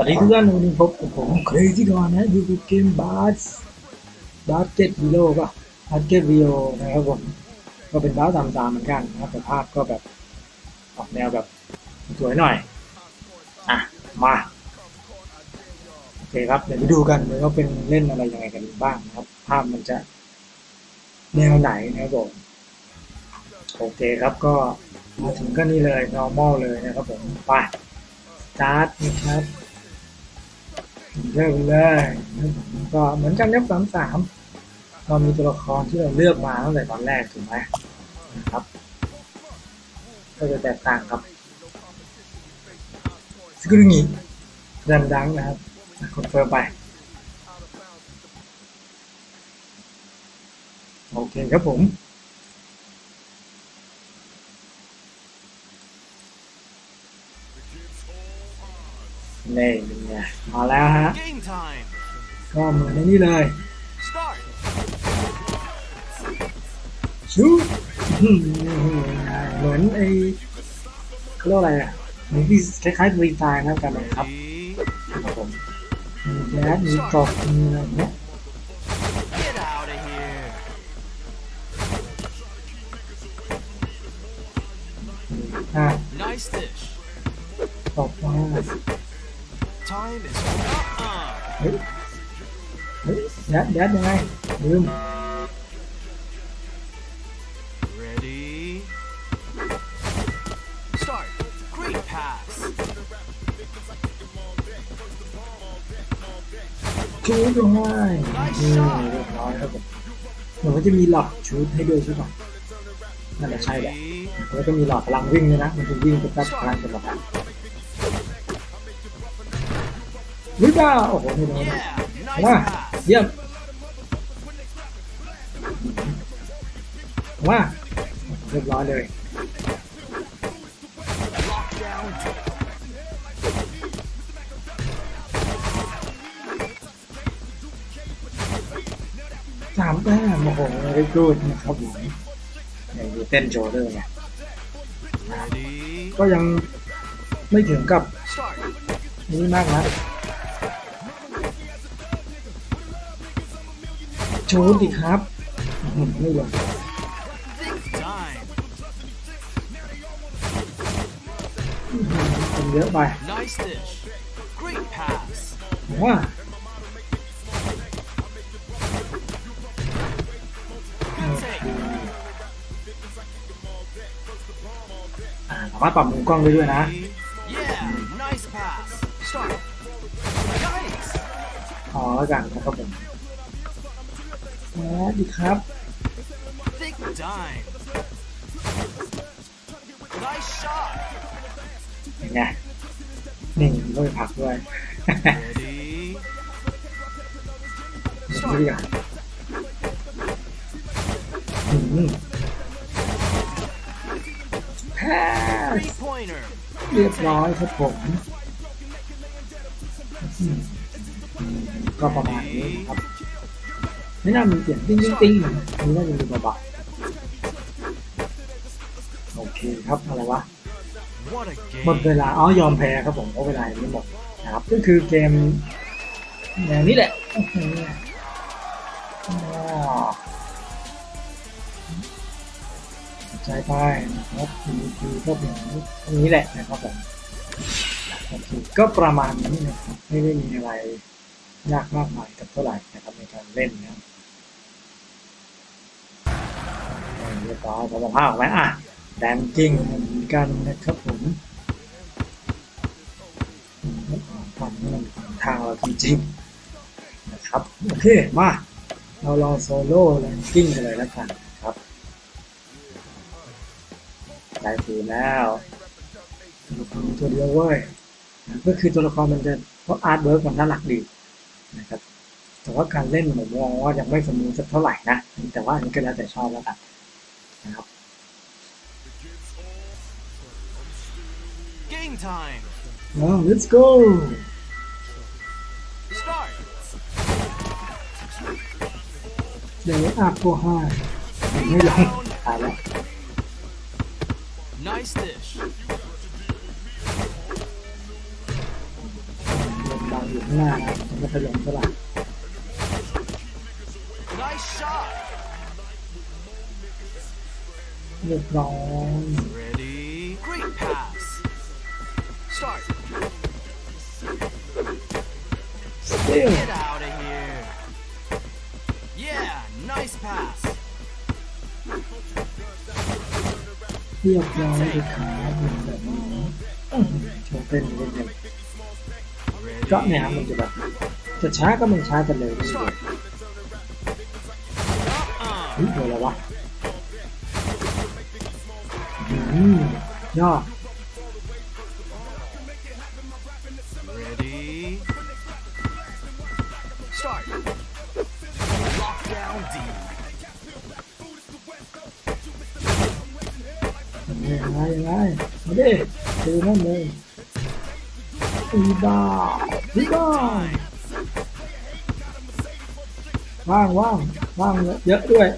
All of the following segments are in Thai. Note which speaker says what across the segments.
Speaker 1: สวัสดีทุกท่านวันนี้พบกับผมเครซี่ก่อนนะอยู่กับเกมบาสบาสเกตวีโร่ป่ะบาสเกตวีโอนะครับผมก็เป็นบาสตามตามๆเหมือนกันนะครับแต่ภาพก็แบบออกแนวแบบสวยหน่อย อะ มาโอเคครับเดี๋ยวไปดูกันเลยว่าเป็นเล่นอะไรยังไงกันบ้างนะครับ ภาพมันจะแนวไหนนะครับผมโอเคครับก็มาถึงก็นี่เลย normal เลยนะครับผมไปสตาร์ทนะครับ เริ่มเลยก็เหมือนกันยับสามสามเรามีตัวละครที่เราเลือกมาตั้งแต่ตอนแรกถูกไหมนะครับ ก็จะแตกต่างครับสกุลงี้แรมดังนะครับคอนเฟิร์มไปโอเคครับผม เป็นไงมาแล้วฮะ
Speaker 2: Game time.
Speaker 1: ก็เหมือนในนี่เลย
Speaker 2: Start.
Speaker 1: ชูอื้อหือเหมือนไอ้เขาเรียกว่าอะไรอะเหมือนที่คล้ายๆฟรีไฟล์นะครับการบังคับ
Speaker 2: Ready?
Speaker 1: ครับผมมีแดดมีตบมีอะไรอย่างเงี้ย
Speaker 2: Get out of here.
Speaker 1: อะ
Speaker 2: Nice dish.
Speaker 1: ตบมา
Speaker 2: Time is uh-uh.
Speaker 1: เฮ้ยเฮ้ยแดดแดดยังไงลืม
Speaker 2: Ready? Start. Great pass.
Speaker 1: ชูดยังไงนี่เรียบร้อยครับผมเหมือนว่าจะมีหลอดชูดให้ด้วยใช่ป่ะนั่นแหละใช่แหละ
Speaker 2: Ready?
Speaker 1: แล้วก็มีหลอดพลังวิ่งด้วยนะ มันจะวิ่งเป็นตัดพลังเป็นหลอด วิบ้าโอ้โหไม่โดนนะ
Speaker 2: Yeah. Nice
Speaker 1: ว่าเยี่ยมว่าเรียบร้อยเลยสามแต้มโอ้โหได้กูดนะครับผมเนี่ยดูเต้นโชว์ด้วยไง
Speaker 2: Ready?
Speaker 1: ก็ยังไม่ถึงกับนี้มากนะ ชูดดิครับอื้อหือไม่ลง
Speaker 2: Time.
Speaker 1: เป็นเยอะไป
Speaker 2: Nice dish. Great pass.
Speaker 1: ว่าอ่าสามารถปรับมุมกล้องได้ด้วยนะ
Speaker 2: Ready? Yeah. Nice pass. Start. Nice.
Speaker 1: พอแล้วกันนะครับผม สวัสดีครับ
Speaker 2: Thick dime. Nice shot.
Speaker 1: เป็นไงนี่ก็ไปพักด้วย
Speaker 2: Ready?
Speaker 1: ไม่ดีอะอืมแพ้
Speaker 2: Three pointer.
Speaker 1: เรียบร้อยครับผมอืมก็ประมาณนี้นะครับ ไม่น่ามีเสียงติ้งติ้งติ้งนี่น่าจะมีเบาๆโอเคครับอะไรวะหมดเวลาอ๋อยอมแพ้ครับผมเพราะเวลายังไม่หมดนะครับก็คือเกมแนวนี้แหละอื้อหืออ๋อใจไปนะครับคือก็เป็นตรงนี้แหละนะครับผมก็ประมาณนี้นะครับไม่ได้มีอะไรยากมากมายกับเท่าไหร่นะครับในการเล่นนะครับ เออเรียบร้อยพอมาภาพออกไหมอะแดนกิ้งเหมือนกันนะครับผมทำให้มันทางเราจริงๆนะครับโอเคมาเราลองโซโล่แลนกิ้งกันเลยแล้วกันครับได้ฟูแล้วตัวละครตัวเดียวเว้ยก็คือตัวละครมันจะเพราะอาร์ตเวิร์กมันน่ารักดีนะครับแต่ว่าการเล่นผมมองว่ายังไม่สมบูรณ์สักเท่าไหร่นะ แต่ว่าอันนี้ก็แล้วแต่ชอบแล้วกัน นะครับ
Speaker 2: Game time.
Speaker 1: อ๋อ let's go
Speaker 2: Start.
Speaker 1: เดี๋ยวอาโกห้าไม่ลงตายแล้ว
Speaker 2: Nice dish.
Speaker 1: เรียบอยู่ข้างหน้านะมันก็ถล่มเท่าไหร่
Speaker 2: Nice shot.
Speaker 1: เรียบร้อย
Speaker 2: Ready. Great pass. Start.
Speaker 1: สติล
Speaker 2: Get out of here. Yeah, nice pass.
Speaker 1: เรียบร้อยเลยครับแบบนี้อื้อหือโชว์เต้นเล่นเลย
Speaker 2: Ready.
Speaker 1: ก็เนี่ยครับมันจะแบบจะช้าก็มันช้ากันเลยนี่เลย
Speaker 2: Start. Uh,
Speaker 1: เฮ้ยโดนแล้ววะ อืมยอด
Speaker 2: ready. Start. Lockdown D.
Speaker 1: ยังไงยังไงมาดิคือนั่นเลยอีบ้าอีบ้าว่างว่างว่างเยอะด้วย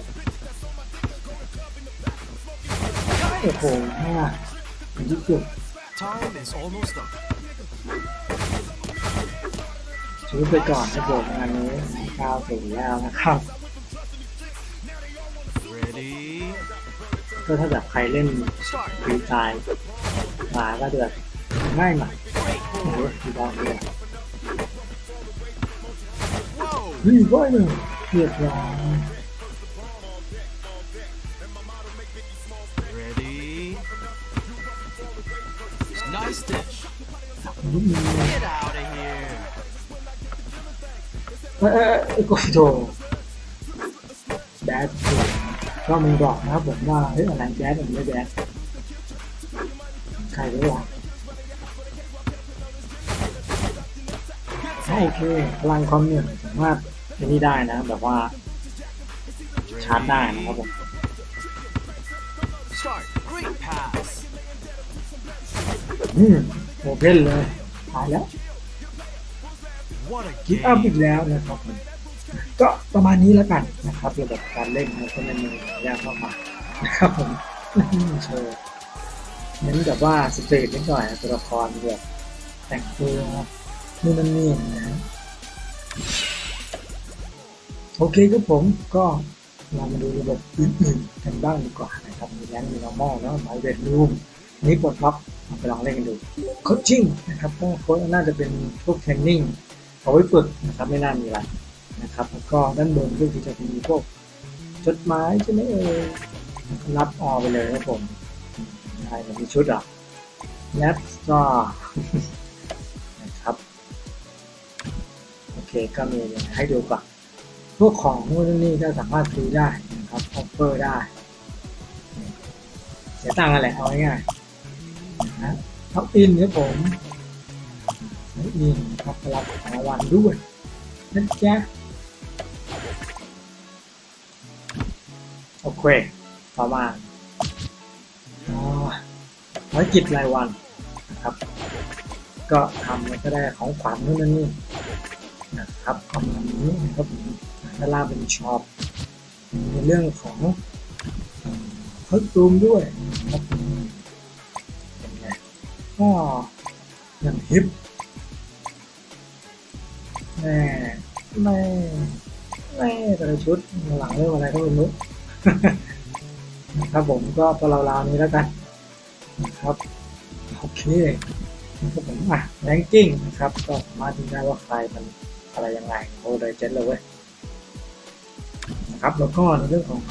Speaker 1: โอ้โหห้าถึงที่สุด
Speaker 2: Time is almost up.
Speaker 1: ซื้อไปก่อนนะผมงานนี้ข้าวถึงแล้วนะครับ
Speaker 2: Ready.
Speaker 1: ก็ถ้าแบบใครเล่น
Speaker 2: Start.
Speaker 1: ฟรีตายมาก็จะแบบง่ายหน่อย
Speaker 2: Great
Speaker 1: โอ้โห
Speaker 2: forward.
Speaker 1: ดีบอลเลย
Speaker 2: Whoa.
Speaker 1: นี่ก็หนึ่งเรียบร้อย นิดนึง
Speaker 2: Get out of here.
Speaker 1: เออเออก็โถแบดก็มึงบอกนะครับผมว่าเฮ้ยอะไรแบดอะไรไม่แบดใครรู้วะโอเคพลังความเหนื่อยสามารถอันนี้ได้นะแบบว่า ชาร์จได้นะครับผมอืมโอเพนเลย ตายแล้ว
Speaker 2: What a
Speaker 1: คิดอัพ
Speaker 2: game.
Speaker 1: อีกแล้วนะครับผมก็ประมาณนี้แล้วกันนะครับเกี่ยวกับการเล่นนะก็ไม่มียากมากมายนะครับผมโชว์เน้นแบบว่าสตรีทนิดหน่อยนะตัวละครแบบแต่งตัวนู่นนั่นนี่นะโอเคครับผมก็เรามาดูระบบอื่นๆกันบ้างดีกว่านะครับมีแรงมี normal แล้วหมายเวทรูม นี้ปลดล็อกไปลองเล่นกันดูโคชชิ่งนะครับก็โค้ชน่าจะเป็นพวกเทรนนิ่งเอาไว้ฝึกนะครับไม่น่ามีอะไรนะครับแล้วก็ด้านบนก็คือจะมีพวกจดหมายใช่ไหมเอ่ยรับออไปเลยครับผมใช่แต่มีชุดอะแลปก็นะครับโอเคก็มีให้ดูก่อนพวกของนู่นนี่ก็สามารถซื้อได้นะครับออฟเฟอร์ได้เสียตังค์อะไรเอาง่ายๆ นะท็อปอินครับผมท็อปอินครับรับของรางวัลด้วยนะจ๊ะโอเคต่อมาอ๋อภารกิจรายวันนะครับ ก็ทำแล้วก็ได้ของขวัญนู่นนนนี่นะครับประมาณนี้นะครับผมด้านล่างเป็นช็อปในเรื่องของคอสตูมด้วยนะครับ ก็ยังฮิปแม่แม่แม่แต่ละชุดหลังเรื่องอะไรก็ไม่รู้นะครับผมก็ตัวเราๆนี้แล้วกันนะครับโอเคนะครับผมอะแรงกิ้งนะครับก็สามารถดูได้ว่าใครมันอะไรยังไงโอ้เลยเจ็ดเลยเว้ยนะครับแล้วก็ในเรื่องของ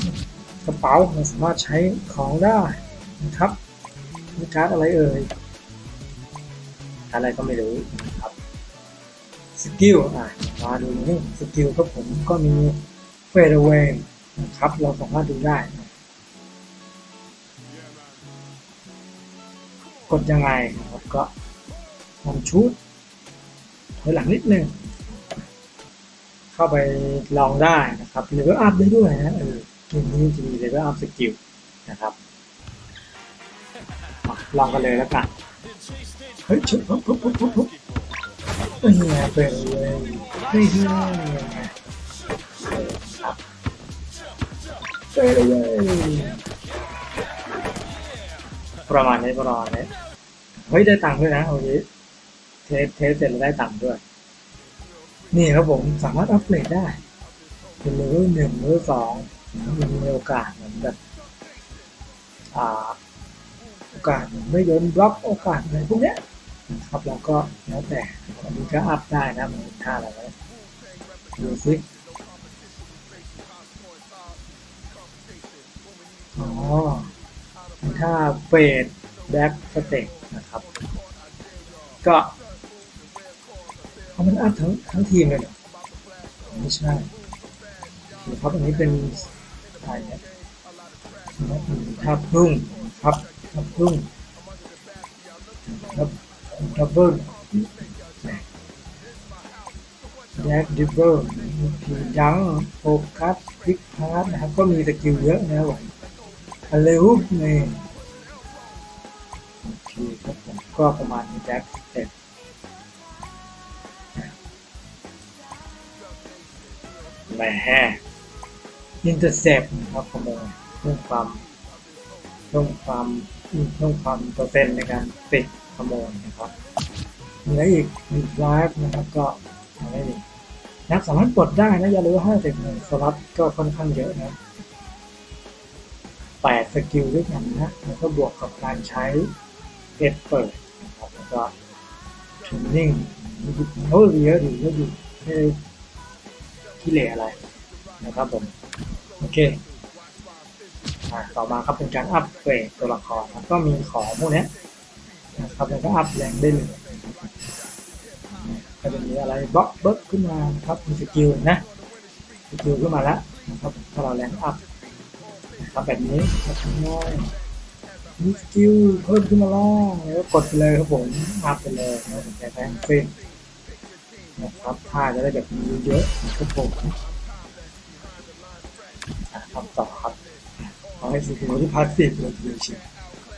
Speaker 1: กระเป๋าเราสามารถใช้ของได้นะครับมีการ์ดอะไรเอ่ย อะไรก็ไม่รู้นะครับสกิลอะมาดูนี่สกิลครับผมก็มีเฟรเวงนะครับเราสามารถดูได้ กดยังไงนะครับก็ทำชุดถอยหลังนิดนึงเข้าไปลองได้นะครับเลเวลอัพได้ด้วยนะเออเกมนี้จะมีเลเวลอัพสกิลนะครับลองกันเลยแล้วกัน ฮ้ยชุดปุ๊บปุ๊บปุ๊บปุ๊บปุ๊บเป็นไงเป็นเลยเออครับเปลยประมาณนี้ประมาณนี้เฮ้ยได้ตังค์ด้วยนะวันนี้เทสเทสเสร็จแล้วได้ตังค์ด้วย นี่ครับผมสามารถอัปเกรดได้เป็นเลเวลหนึ่งเลเวลสองมันมีโอกาสเหมือนแบบอ่าโอกาสไม่โดนบล็อกโอกาสอะไรพวกเนี้ย นะครับแล้วก็แล้วแต่อันนี้ก็อัพได้นะมันมีค่าอะไรนะดูซิอ๋อมีค่าเฟดแบ็กสเต็กนะครับ ก็เอามันอัพทั้งทั้งทีมเลยเหรอไม่ใช่ครับอันนี้เป็นอะไรเนี่ยทับรุ่งครับทับรุ่ง ดับเบิลแยกดิบเบิลพีดังโฟกัสพลิกพาร์ทนะครับ ก็มีสกิลเยอะนะครับผมอันเร็วนี่โอเคครับผมก็ประมาณนี้แจ็คเสร็จแหมอินเตอร์เซปนะครับขโมยเพิ่มความเพิ่มความเพิ่มความเปอร์เซ็นต์ในการติดข โมยนะครับมีอะไรอีกมีไลฟ์นะครับก็อะไรอีกนักสามารถปลดได้นะอย่าลืมห้าสิบหนึ่งสล็อตก็ค่อนข้างเยอะนะแปดสกิลด้วยกันนะแล้วก็บวกกับการใช้เอ็ดเปิดนะครับแล้วก็ทรนนิ่งโอ้ยเยอะดีเยอะดีไม่ได้ขี้เหร่อะไรนะครับผมโอเคต่อมาครับเป็นการอัพเกรดตัวละครก็มีของพวกนี้ นะครับแล้วก็อัพแรงได้เลยก็จะมีอะไรบล็อกเบิร์กขึ้นมาครับมีสกิลนะสกิลขึ้นมาแล้วนะครับถ้าเราแรงอัพนะครับแบบนี้ก็ทำง่ายมีสกิลเพิ่มขึ้นมาแล้วแล้วกดไปเลยครับผมอัพไปเลยนะผมใช้แทงฟินนะครับถ้าจะได้แบบมีเยอะครับผมครับต่อครับขอาให้สกิลที่พาสซีฟเราดูชิ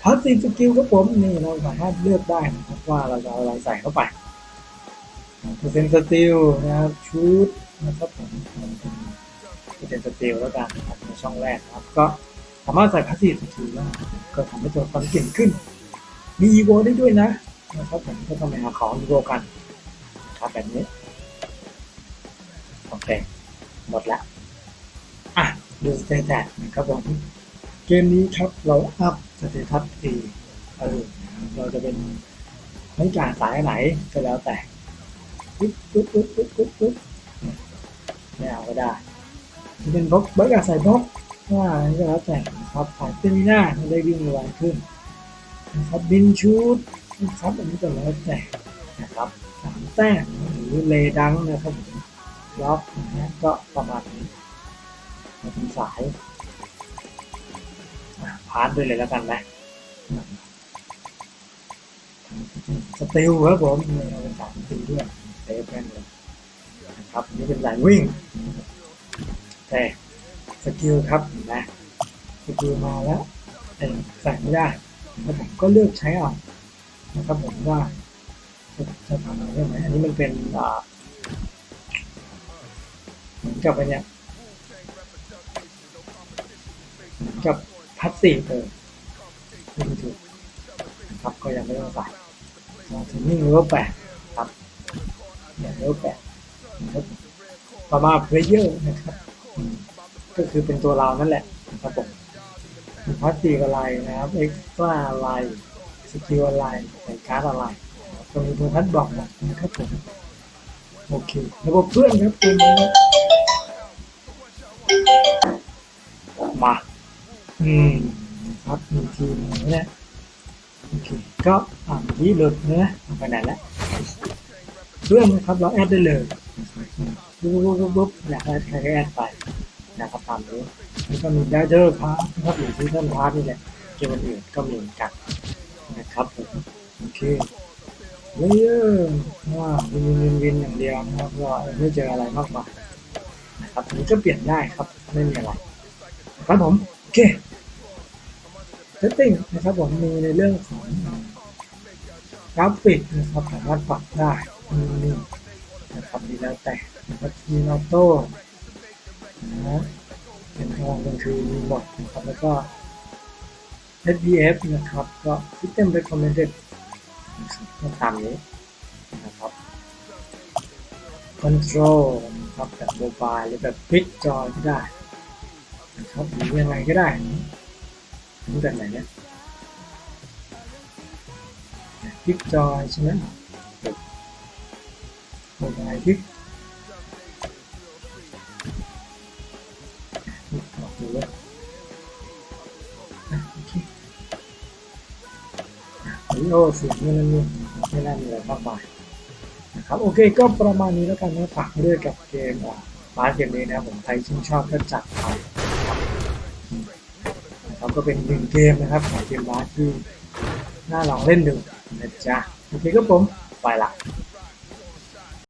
Speaker 1: พาสซีฟสกิลครับผมนี่เราสามารถเลือกได้นะครับว่าเราจะเอาอะไรใส่เข้าไปเปอร์เซ็นต์สติลนะครับชุดนะครับผมเปอร์เซ็นต์สติลแล้วกันนะครับในช่องแรกนะครับ ก็สามารถใส่พาสซีฟสกิลได้ก็ทำให้ตัวละครเก่งขึ้น มีอีโวได้ด้วยนะนะครับผมก็ต้องไปหาของอีโวกันครับแบบนี้โอเคหมดละอะดูสเตตัสนะครับผมเกมนี้ครับเราอัพ สเตตัสเองเออเราจะเป็นนักการสายไหนก็แล้วแต่ปุ๊บปุ๊บปุ๊บปุ๊บปุ๊บปุ๊บไม่เอาก็ได้จะเป็นบล็อกบล็อกอยากใส่บล็อกว่าก็แล้วแต่นะครับสายเต้นหน้าจะได้วิ่งไวขึ้นนะครับบินชูดนะครับอันนี้ก็แล้วแต่นะครับสามแต้มหรือเลดังนะครับผมล็อกนะก็ประมาณนี้เป็นสาย พาร์ทด้วยเลยแล้วกันนะสติลครับผมเราเป็นสายสติลด้วยเซฟแม่นเลยครับนี่เป็นสายวิ่งแต่สกิลครับนไหมสกิลมาแล้วแต่ใส่ไม่ได้แล้วผมก็เลือกใช้เอานะครับผมว่าจะทำอะไรได้ไหมอันนี้มันเป็นอ่ากับอะไรเนี่ยกับ พัสซีฟเลยไม่ถูกนะครับก็ยังไม่ต้องใส่ถึงนี่เลเวลแปดครับเนี่ยเลเวลแปดครับต่อมาเพลเยอร์นะครับ ก็คือเป็นตัวเรานั่นแหละนะครับผมพัสซีฟอะไรนะครับเอ็กซ์ตร้าอะไรสกิลอะไรใส่การ์ดอะไรตรงนี้ผมทัดบอกบอกนะครับผมโอเคระบบเพื่อนครับเกมนี้มา อืมครับมีทีมนี้นะโอเคก็อ่านที่หลุดนะเอไปไหนแล้วเพื่อนนะครับเราแอดได้เลยปุ๊บปุ๊บปุ๊บปุ๊บอยากแอดใครก็แอดไปนะครับตามนี้แล้วก็มีได้เดอร์พาร์ทนะครับหรือซีซันพาร์ทนี่แหละเกมอื่นก็มีกันนะครับผมโอเคเลเยอร์ว่าวินวินวินอย่างเดียวนะครับก็ไม่เจออะไรมากมายนะครับอันนี้ก็เปลี่ยนได้ครับไม่มีอะไรครับผมโอเค เซตติ้งนะครับผมมีในเรื่องของกราฟิกนะครับสามารถปรับได้มีนี่นะครับมีแล้วแต่นะครับมีออโต้นะเป็นกลางกลางคืนมีหมดนะครับแล้วก็ SPF นะครับก็ System Recommended นะครับก็ตามนี้นะครับคอนโทรลนะครับแบบโมบายหรือแบบพลิกจอก็ได้นะครับหรือยังไงก็ได้ รู้แบบไหนเนี่ยพลิกจอยใช่ไหมแบบโมบายพลิกออกดูว่าโอเควิดีโอเสียงนี่นั่นนี่ไม่น่ามีอะไรมากมายนะครับโอเคก็ประมาณนี้แล้วกันนะฝากไว้ด้วยกับเกมอะบาสเกมนี้นะผมใครชื่นชอบก็จัดไปนะครับอืมนะครับ ก็เป็นหนึ่งเกมนะครับของเกมบาสที่น่าลองเล่นดูนะจ๊ะโอเคครับผมไปละ